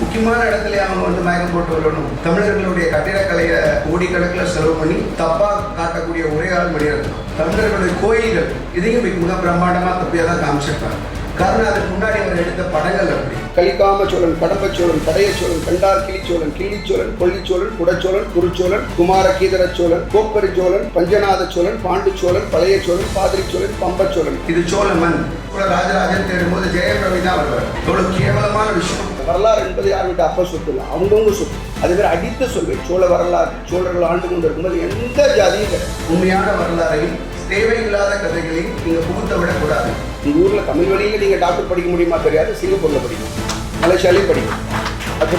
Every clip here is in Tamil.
முக்கியமான இடத்துல அவங்க வந்து மயக்கம் போட்டு விடணும். தமிழர்களுடைய கட்டிடக்கலையை கோடிக்கணக்கில் செலவு பண்ணி தப்பா காட்டக்கூடிய ஒரே ஆள் மணிரத்னம் தமிழர்களுடைய கோயில்கள் இதையும் மிக பிரம்மாண்டமாக தப்பியாக தான் காமிச்சிருப்பாங்க. காரணம் அதுக்கு முன்னாடி அவர் எடுத்த படங்கள் அப்படி. கலிகாம சோழன் கடம்ப சோழன் படைய சோழன் கண்டார் கிளிச்சோழன் கிள்ளிச்சோழன் கொல்லிச்சோழன் குடச்சோழன் குருச்சோழன் குமார கீதர சோழன் கோப்பரி சோழன் பஞ்சநாத சோழன் பாண்டு சோழன் பழைய சோழன் பாதிரி சோழன் பம்ப சோழன். இது சோழ மண். கூட ராஜராஜன் தேடும்போது ஜெயம் ரவி தான் வருவார் இவ்வளவு கேவலமான விஷயம். வரலாறு என்பது யார் வீட்டு அப்பா சொத்து இல்லை. அவங்கவுங்க சொத்து. அது பேர் அடித்த சொல்வேன் சோழ வரலாறு சோழர்கள் ஆண்டு கொண்டு இருக்கும்போது எந்த ஜாதியும் உண்மையான வரலாறையும் தேவையில்லாத கதைகளையும் நீங்க புகுத்த விடக்கூடாது. உங்க ஊர்ல தமிழ் வழியில நீங்க டாக்டர் படிக்க முடியுமா தெரியாது சிங்கப்பூர்ல படிக்கணும் மலேசியாலையும் படிக்கணும் அது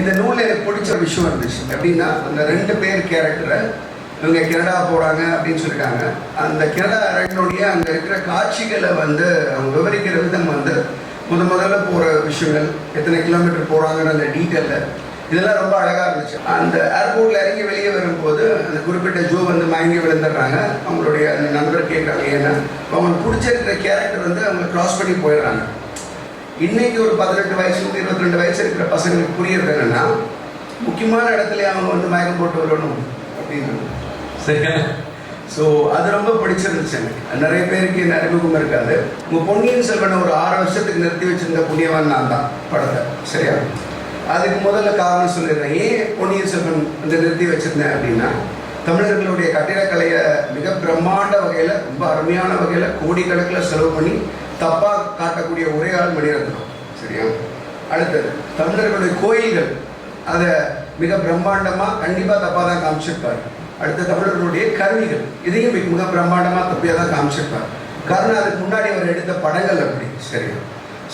இந்த நூலில் எனக்கு பிடிச்ச விஷயம் இருந்துச்சு எப்படின்னா அந்த ரெண்டு பேர் கேரக்டரை இவங்க கனடா போகிறாங்க அப்படின்னு சொல்லிட்டாங்க. அந்த கனடா அரங்கனுடைய அங்கே இருக்கிற காட்சிகளை வந்து அவங்க விவரிக்கிற விதம் வந்து முத முதல்ல போகிற விஷயங்கள் எத்தனை கிலோமீட்டர் போகிறாங்கன்னு அந்த டீட்டெயிலில் இதெல்லாம் ரொம்ப அழகாக இருந்துச்சு. அந்த ஏர்போர்ட்டில் இறங்கி வெளியே வரும்போது அந்த குறிப்பிட்ட ஜோ வந்து மயங்கி விழுந்துடுறாங்க. அவங்களுடைய அந்த நண்பர் கேட்குறாங்க ஏன்னா அவங்களுக்கு பிடிச்சிருக்கிற கேரக்டர் வந்து அவங்க க்ராஸ் பண்ணி போயிடுறாங்க. இன்னைக்கு ஒரு பதினெட்டு வயசு இருபத்தி ரெண்டு வயசு இருக்கிற பசங்களுக்கு புரியுறது என்னென்னா முக்கியமான இடத்துல அவங்க வந்து மயக்கம் போட்டு வரணும் அப்படின்னு. சரியா ஸோ அது ரொம்ப பிடிச்சிருந்துச்சு எனக்கு. நிறைய பேருக்கு என்ன அறிமுகம் இருக்காது. உங்கள் பொன்னியின் செல்வனை ஒரு ஆறு வருஷத்துக்கு நிறுத்தி வச்சிருந்த புண்ணியவன் நான் தான் படத்தை. சரியா? அதுக்கு முதல்ல காரணம் சொல்லிடுறேன் ஏன் பொன்னியின் செல்வன் வந்து நிறுத்தி வச்சிருந்தேன் அப்படின்னா தமிழர்களுடைய கட்டிடக்கலையை மிக பிரம்மாண்ட வகையில் ரொம்ப அருமையான வகையில் கோடிக்கணக்கில் செலவு பண்ணி தப்பாக காட்டக்கூடிய ஒரே ஆள் மணிரத்னம். சரியா? அடுத்தது தமிழர்களுடைய கோயில்கள் அதை மிக பிரம்மாண்டமாக கண்டிப்பாக தப்பாக தான் காமிச்சிருப்பாரு. அடுத்த தமிழர்களுடைய கருவிகள். இதையும் மிக மிக பிரம்மாண்டமாக தப்பியாக தான் காமிச்சிருப்பார். காரணம் அதுக்கு முன்னாடி அவர் எடுத்த படங்கள் அப்படி. சரியா?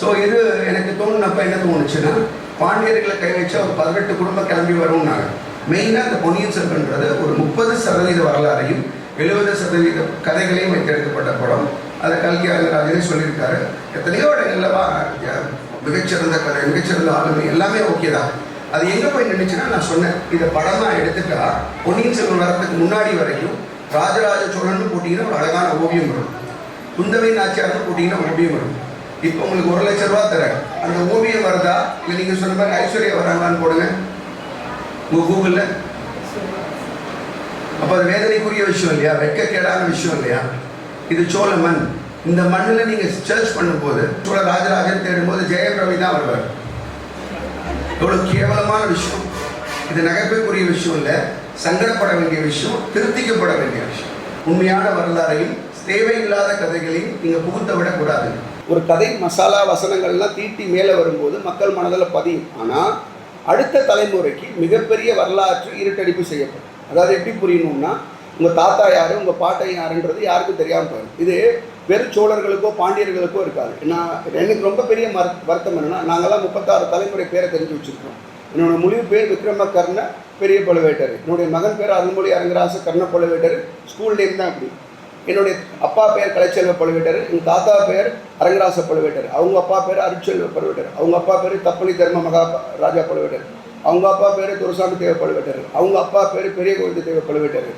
ஸோ இது எனக்கு தோணுனப்ப என்ன தோணுச்சுன்னா பாண்டியர்களை கை வச்சு ஒரு பதினெட்டு குடும்பம் கிளம்பி வரும்னாங்க. மெயினாக இந்த பொன்னியின் செல்வன்றது ஒரு முப்பது சதவீத வரலாறையும் எழுபது சதவீத கதைகளையும் வைத்தெடுக்கப்பட்ட படம். அதை கல்வி ராஜனே சொல்லியிருக்காரு. எத்தனையோ இடங்கள்ல மிகச்சிறந்த கதை மிகச்சிறந்த ஆளுமை எல்லாமே ஓகே தான். அது எங்கே போய் நின்றுச்சுன்னா நான் சொன்னேன் இதை படமாக எடுத்துட்டா பொன்னியின் செல்வன் வரதுக்கு முன்னாடி வரைக்கும் ராஜராஜ சோழன் போட்டிங்கன்னா ஒரு அழகான ஓவியம் வரும். குந்தவை நாச்சியார்னு போட்டிங்கன்னா ஓவியம் வரும். இப்போ உங்களுக்கு ஒரு லட்ச ரூபா தரேன். அந்த ஓவியம் வருதா? இல்லை நீங்கள் சொன்ன மாதிரி ஐஸ்வர்யா வராங்களான்னு போடுங்க. உங்கள் கூகுளில் அப்போ அது வேதனைக்குரிய விஷயம் இல்லையா? வெக்கக்கேடான விஷயம் இல்லையா? இது சோழ மண். இந்த மண்ணில் நீங்கள் சர்ச் பண்ணும்போது சோழ ராஜராஜன் தேடும்போது ஜெயம் ரவி தான் வருவார். எவ்வளோ கேவலமான விஷயம். இது நகைப்புக்குரிய விஷயம் இல்லை சங்கடப்பட வேண்டிய விஷயம் திருத்திக்கப்பட வேண்டிய விஷயம். உண்மையான வரலாறையும் தேவையில்லாத கதைகளையும் நீங்கள் புகுத்த விடக்கூடாது. ஒரு கதை மசாலா வசனங்கள்லாம் தீட்டி மேலே வரும்போது மக்கள் மனதில் பதியும். ஆனால் அடுத்த தலைமுறைக்கு மிகப்பெரிய வரலாற்று இருட்டடிப்பு செய்யப்படும். அதாவது எப்படி புரியணும்னா உங்கள் தாத்தா யார் உங்கள் பாட்டன் யாருன்றது யாருக்கும் தெரியாமல் போயிடும். இது வெறும் சோழர்களுக்கோ பாண்டியர்களுக்கோ இருக்காது. நான் எனக்கு ரொம்ப பெரிய மர வருத்தம் என்னன்னா நாங்கள்லாம் முப்பத்தாறு தலைமுறை பேரை தெரிஞ்சு வச்சுருக்கோம். என்னோட முழு பேர் விக்ரமகர்ண பெரிய பழுவேட்டர் என்னுடைய மகன் பேர் அருள்மொழி அரங்கராச கர்ண பழுவேட்டர் ஸ்கூல் நேம் தான் அப்படி. என்னுடைய அப்பா பேர் கலைச்செல்வ பழுவேட்டர் எங்கள் தாத்தா பேர் அரங்கராச பழுவேட்டர் அவங்க அப்பா பேர் அருட்செல்வ பழுவேட்டர் அவங்க அப்பா பேர் தப்பலி தர்ம மகா ராஜா பழுவேட்டர் அவங்க அப்பா பேர் துரசாமி தேவ பழுவேட்டர் அவங்க அப்பா பேர் பெரிய கோவிந்த தேவ பழுவேட்டர்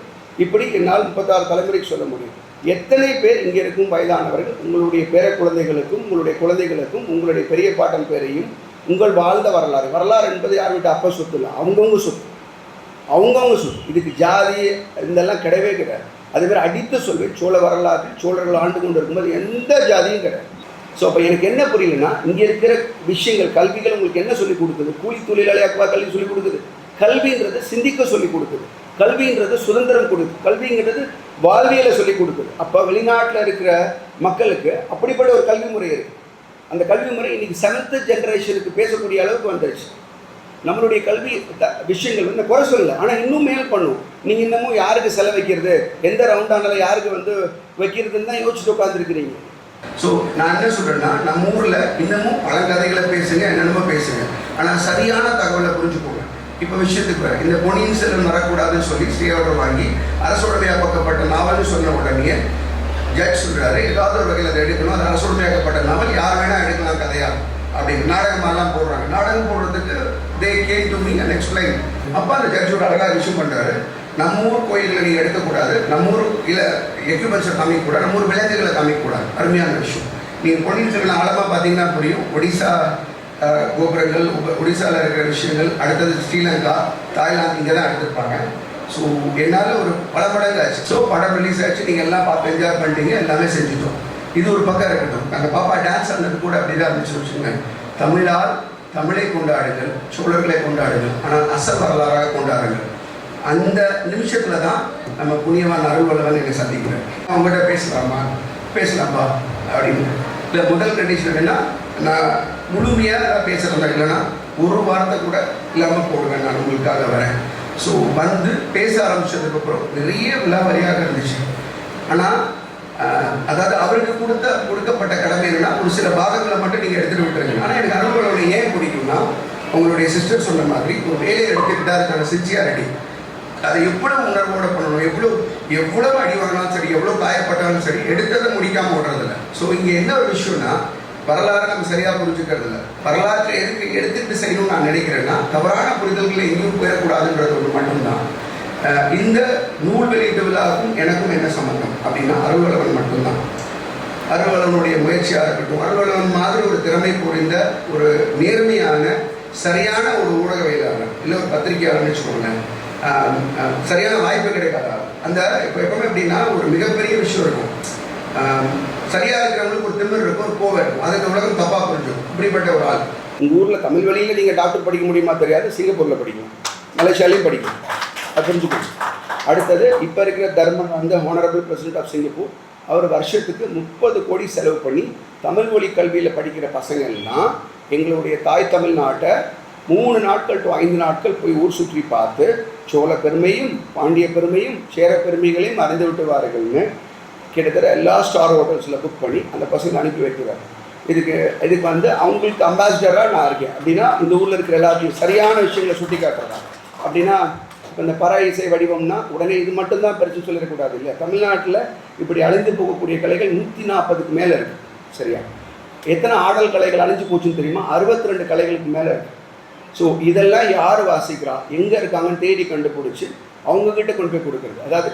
இப்படி என்னால் முப்பத்தாறு தலைமுறைக்கு சொல்ல முடியும். எத்தனை பேர் இங்கே இருக்கும் வயதானவர்கள்? உங்களுடைய பேர குழந்தைகளுக்கும் உங்களுடைய குழந்தைகளுக்கும் உங்களுடைய பெரிய பாட்டன் பேரையும் உங்கள் வாழ்ந்த வரலாறு. வரலாறு என்பது யார் அப்போ அப்பா சொத்து இல்லை. அவங்கவுங்க சொத்து. அவங்கவுங்க சொத்து. இதுக்கு ஜாதி இதெல்லாம் கிடையவே கிடையாது. அது மாதிரி அடித்த சொல்வேன் சோழ வரலாறு சோழர்கள் ஆண்டு கொண்டு இருக்கும்போது எந்த ஜாதியும் கிடையாது. ஸோ அப்போ எனக்கு என்ன புரியலன்னா இங்கே இருக்கிற விஷயங்கள் கல்விகள் உங்களுக்கு என்ன சொல்லிக் கொடுக்குது? கூலி தொழிலாளியாக்குவா கல்வி சொல்லிக் கொடுக்குது. கல்வின்றது சிந்திக்க சொல்லிக் கொடுக்குது. கல்வின்றது சுதந்திரம் கொடுக்குது கல்விங்கிறது வாழ்வியலை சொல்லிக் கொடுக்குது. அப்போ வெளிநாட்டில் இருக்கிற மக்களுக்கு அப்படிப்பட்ட ஒரு கல்வி முறை இருக்குது அந்த கல்வி முறை இன்னைக்கு செவன்த்து ஜென்ரேஷனுக்கு பேசக்கூடிய அளவுக்கு வந்துருச்சு. நம்மளுடைய கல்வி த- விஷயங்கள் வந்து குறை சொல்லல. ஆனால் இன்னும் மேல் பண்ணும். நீங்கள் இன்னமும் யாருக்கு செலவைக்கிறது எந்த ரவுண்டானாலும் யாருக்கு வந்து வைக்கிறதுன்னு தான் யோசிச்சுட்டு உட்காந்துருக்கிறீங்க ஸோ நான் என்ன சொல்கிறேன்னா நம்ம ஊரில் இன்னமும் பல கதைகளை பேசுங்க என்னென்னமோ பேசுங்க. ஆனால் சரியான தகவலை புரிஞ்சுக்கோங்க. இப்போ விஷயத்துக்கு வர இந்த பொன்னியின் செல்வன் வரக்கூடாதுன்னு சொல்லி ஸ்டே ஆர்டர் வாங்கி அரசுடைமையாக்கப்பட்ட நாவல்னு சொன்ன உடனே ஜட்ஜ் சொல்கிறாரு ஏதாவது ஒரு வகையில் அதை எடுக்கணும் அது அரசுடைமையாக்கப்பட்ட நாவல் யார் வேணால் எடுக்கலாம் கதையா? அப்படின்னு நாடகமாலாம் போடுறாங்க. நாடகம் போடுறதுக்கு they came to me and explain அப்போ அந்த ஜட்ஜ் ஒரு அழகாக விஷயம் பண்ணுறாரு நம்ம ஊர் கோயில்களை நீங்கள் எடுக்கக்கூடாது. நம்ம ஊர் இல்லை எக்யூப்மெண்ட்ஸை காமிக்கக்கூடாது. நம்ம ஊர் விலங்குகளை காமிக்கக்கூடாது. அருமையான விஷயம். நீங்கள் பொன்னியின் செல்வன் ஆழமாக பார்த்தீங்கன்னா புரியும். ஒடிசா கோபுரங்கள் ஒடிசாவில் இருக்கிற விஷயங்கள் அடுத்தது ஸ்ரீலங்கா தாய்லாந்து இங்கே தான் எடுத்திருப்பாங்க. ஸோ என்னால் ஒரு பல படங்கள் ஆச்சு. ஸோ படம் ரிலீஸ் ஆச்சு. நீங்கள் எல்லாம் பார்த்து என்ஜாய் பண்ணிட்டீங்க. எல்லாமே செஞ்சுட்டோம். இது ஒரு பக்கம் இருக்கட்டும். நாங்கள் பாப்பா டான்ஸ் ஆனது கூட அப்படி தான் இருந்துச்சு. வச்சுக்கோங்க. தமிழால் தமிழை கொண்டாடுங்கள் சோழர்களை கொண்டாடுங்கள் ஆனால் அசல் வரலாறாக கொண்டாடுங்கள். அந்த நிமிஷத்தில் தான் நம்ம புண்ணியவான் அருள்வல்லவன் என்னை சந்திக்கிறேன் அவங்ககிட்ட பேசலாமா? பேசலாம்பா அப்படின்னு. இல்லை முதல் கண்டிஷன் என்ன நான் முழுமையாக நான் பேசுகிறதா இல்லைன்னா ஒரு வார்த்தை கூட இல்லாமல் போடுவேன் நான் உங்களுக்காக வரேன் ஸோ வந்து பேச ஆரம்பிச்சதுக்கப்புறம் நிறைய விழாவரியாக இருந்துச்சு. ஆனால் அதாவது அவருக்கு கொடுத்த கொடுக்கப்பட்ட கடமை என்னன்னா ஒரு சில பாகங்களை மட்டும் நீங்கள் எடுத்துகிட்டு விட்டுருங்க. ஆனால் எனக்கு அனுபவங்களை ஏன் பிடிக்கும்னா உங்களுடைய சிஸ்டர் சொன்ன மாதிரி ஒரு வேலையை எடுத்துக்கிட்டா அதுக்கான சின்சியாரிட்டி அதை எவ்வளவு உணர்வோட பண்ணணும் எவ்வளோ எவ்வளோ அடி வாங்கினாலும் சரி எவ்வளோ காயப்பட்டாலும் சரி எடுத்ததை முடிக்காமல் ஓடுறதில்ல. ஸோ இங்கே என்ன ஒரு விஷயம்னா வரலாறு நம்ம சரியாக புரிஞ்சுக்கிறது இல்லை. வரலாற்றை எதுக்கு எடுத்துட்டு செய்யணும்னு நான் நினைக்கிறேன்னா தவறான புரிதல்களை எங்கேயும் போயிடக்கூடாதுன்றது ஒன்று மட்டும்தான். இந்த நூல் வெளியீட்டு விழாவுக்கும் எனக்கும் என்ன சம்பந்தம் அப்படின்னா அருள்வளவன் மட்டும்தான். அருள்வளவனுடைய முயற்சியாக இருக்கட்டும் அருள்வளவன் மாதிரி ஒரு திறமை புரிந்த ஒரு நேர்மையான சரியான ஒரு ஊடகவியலாளர் இல்லை ஒரு பத்திரிகையாளர்னு வச்சுக்கோங்களேன். சரியான வாய்ப்பு கிடைக்காதா? அந்த இப்போ எப்பவுமே எப்படின்னா ஒரு மிகப்பெரிய விஷயம் இருக்கும். சரியா இருக்கிறவங்களுக்கு ஒரு திமிர் இருக்கும் ஒரு கோவம் இருக்கும். அதுக்கு உலகம் தப்பாக புரிஞ்சுக்கும் இப்படிப்பட்ட ஒரு ஆள். உங்கள் ஊரில் தமிழ் வழியில் நீங்கள் டாக்டர் படிக்க முடியுமா தெரியாது சிங்கப்பூரில் படிக்கும். மலேசியாலையும் படிக்கும். அது புரிஞ்சுக்கணும் அடுத்தது இப்போ இருக்கிற தர்மன் வந்து ஹோனரபிள் பிரசிடென்ட் ஆஃப் சிங்கப்பூர் அவர் வருஷத்துக்கு முப்பது கோடி செலவு பண்ணி தமிழ் வழி கல்வியில் படிக்கிற பசங்க எல்லாம் எங்களுடைய தாய் தமிழ்நாட்டை மூணு நாட்கள் டு ஐந்து நாட்கள் போய் ஊர் சுற்றி பார்த்து சோழ பெருமையும் பாண்டிய பெருமையும் சேர பெருமைகளையும் அறிந்து விட்டுவார்கள்னு கிட்டத்தட்ட எல்லா ஸ்டார் ஹோட்டல்ஸில் புக் பண்ணி அந்த பசங்களை அனுப்பி வைக்கிறார். இதுக்கு இதுக்கு வந்து அவங்களுக்கு அம்பாசிடராக நான் இருக்கேன். அப்படின்னா இந்த ஊரில் இருக்கிற எல்லாத்தையும் சரியான விஷயங்களை சுட்டி காட்டுறதா அப்படின்னா இப்போ இந்த பற இசை வடிவம்னா உடனே இது மட்டும்தான் பறித்து சொல்லிடக்கூடாது இல்லை தமிழ்நாட்டில் இப்படி அழிந்து போகக்கூடிய கலைகள் நூற்றி நாற்பதுக்கு மேலே இருக்குது சரியா? எத்தனை ஆடல் கலைகள் அழிஞ்சு போச்சுன்னு தெரியுமா? அறுபத்தி ரெண்டு கலைகளுக்கு மேலே இருக்குது ஸோ இதெல்லாம் யார் வாசிக்கிறா? எங்கே இருக்காங்கன்னு தேடி கண்டுபிடிச்சி அவங்கக்கிட்ட கொண்டு போய் கொடுக்குறது. அதாவது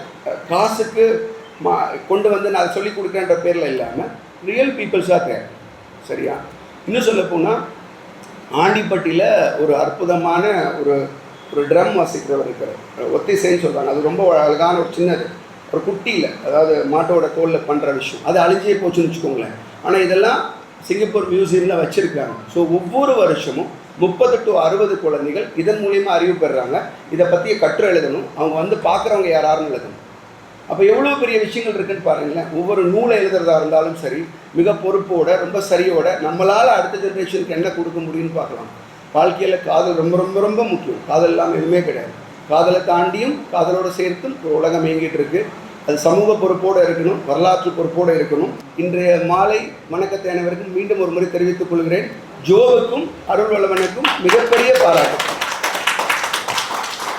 காசுக்கு மா கொண்டு வந்து நான் அதை சொல்லி கொடுக்குறேன்ற பேரில் இல்லாமல் ரியல் பீப்புள்ஸாக தேவை சரியா? இன்னும் சொல்லப்போனால் ஆண்டிப்பட்டியில் ஒரு அற்புதமான ஒரு ஒரு ட்ரம் வாசிக்கிறவர் இருக்கிறார் ஒத்திசைன்னு சொல்கிறாங்க அது ரொம்ப அழகான ஒரு சின்னது. ஒரு குட்டியில் அதாவது மாட்டோட தோலில் பண்ணுற விஷயம். அது அழிஞ்சே போச்சுன்னு வச்சுக்கோங்களேன். ஆனால் இதெல்லாம் சிங்கப்பூர் மியூசியமில் வச்சுருக்காங்க. ஸோ ஒவ்வொரு வருஷமும் முப்பது டு அறுபது குழந்தைகள் இதன் மூலியமாக அறிவு பெறுறாங்க இதை பற்றிய கற்று எழுதணும். அவங்க வந்து பார்க்குறவங்க யாராருன்னு எழுதணும். அப்போ எவ்வளோ பெரிய விஷயங்கள் இருக்குன்னு பாருங்களேன். ஒவ்வொரு நூலை எழுதுறதா இருந்தாலும் சரி மிக பொறுப்போட ரொம்ப சரியோட நம்மளால் அடுத்த ஜென்ரேஷனுக்கு என்ன கொடுக்க முடியும்னு பார்க்கலாம். வாழ்க்கையில் காதல் ரொம்ப ரொம்ப ரொம்ப முக்கியம். காதல் இல்லாமல் எதுவுமே கிடையாது. காதலை தாண்டியும் காதலோட சேர்த்தும் ஒரு உலகம் இயங்கிட்டு இருக்கு. அது சமூக பொறுப்போடு இருக்கணும் வரலாற்று பொறுப்போடு இருக்கணும். இன்றைய மாலை வணக்கத்தை அனைவருக்கும் மீண்டும் ஒரு முறை தெரிவித்துக் கொள்கிறேன். ஜோவுக்கும் அருள்வளவனுக்கும் மிகப்பெரிய பாராட்டு.